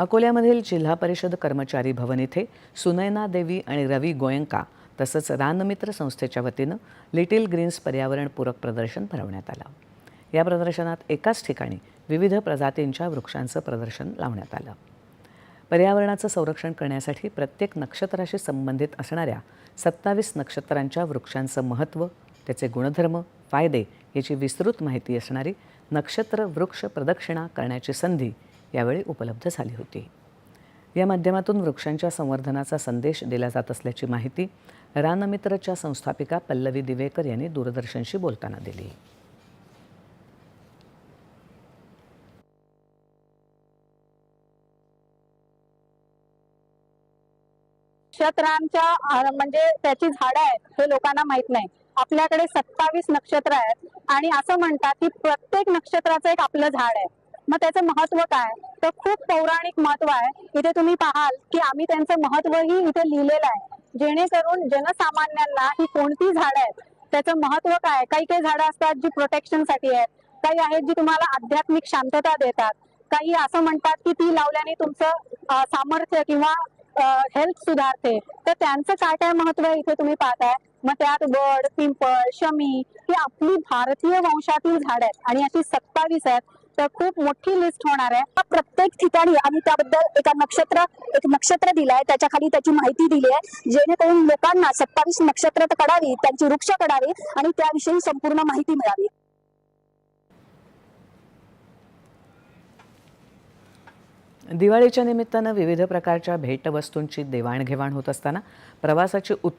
अकोल्यामधील जिल्हा परिषद कर्मचारी भवन इथे सुनयना देवी आणि रवी गोयंका तसंच रानमित्र संस्थेच्या वतीनं लिटिल ग्रीन्स पर्यावरणपूरक प्रदर्शन भरवण्यात आलं. या प्रदर्शनात एकाच ठिकाणी विविध प्रजातींच्या वृक्षांचं प्रदर्शन लावण्यात आलं. पर्यावरणाचं संरक्षण करण्यासाठी प्रत्येक नक्षत्राशी संबंधित असणाऱ्या सत्तावीस नक्षत्रांच्या वृक्षांचं महत्त्व त्याचे गुणधर्म फायदे याची विस्तृत माहिती असणारी नक्षत्र वृक्ष प्रदक्षिणा करण्याची संधी यावेळी उपलब्ध झाली होती. या माध्यमातून वृक्षांच्या संवर्धनाचा संदेश दिला जात असल्याची माहिती रानमित्रच्या संस्थापिका पल्लवी दिवेकर यांनी दूरदर्शनशी बोलताना दिली. नक्षत्रांच्या म्हणजे त्याची झाडं आहेत हे लोकांना माहीत नाही. आपल्याकडे सत्तावीस नक्षत्र आहेत आणि असं म्हणतात की प्रत्येक नक्षत्राचं एक आपलं झाड आहे. मग त्याचं महत्त्व काय? तर खूप पौराणिक महत्त्व आहे. इथे तुम्ही पाहाल की आम्ही त्यांचं महत्वही इथे लिहिलेलं आहे. जेणेकरून जनसामान्यांना ही कोणती झाडं आहेत त्याचं महत्त्व काय? काही काही झाडं असतात जी प्रोटेक्शनसाठी आहेत. काही आहेत जी तुम्हाला आध्यात्मिक शांतता देतात. काही असं म्हणतात की ती लावल्याने तुमचं सामर्थ्य किंवा हेल्थ सुधारते. तर त्यांचं काय काय महत्त्व आहे इथे तुम्ही पाहताय? मग त्यात वड पिंपळ शमी ही आपली भारतीय वंशातील झाड आहेत. आणि अशी सत्तावीस आहेत. तर खूप मोठी लिस्ट होणार आहे. प्रत्येक ठिकाणी आम्ही त्याबद्दल एका नक्षत्र एक नक्षत्र दिलंय. त्याच्याखाली त्याची माहिती दिली आहे जेणेकरून लोकांना सत्तावीस नक्षत्र कळावी त्यांची वृक्ष कळावी आणि त्याविषयी संपूर्ण माहिती मिळावी. दिवाळीच्या निमित्तानं विविध प्रकारच्या भेटवस्तूंची देवाणघेवाण होत असताना प्रवासाची उत्तम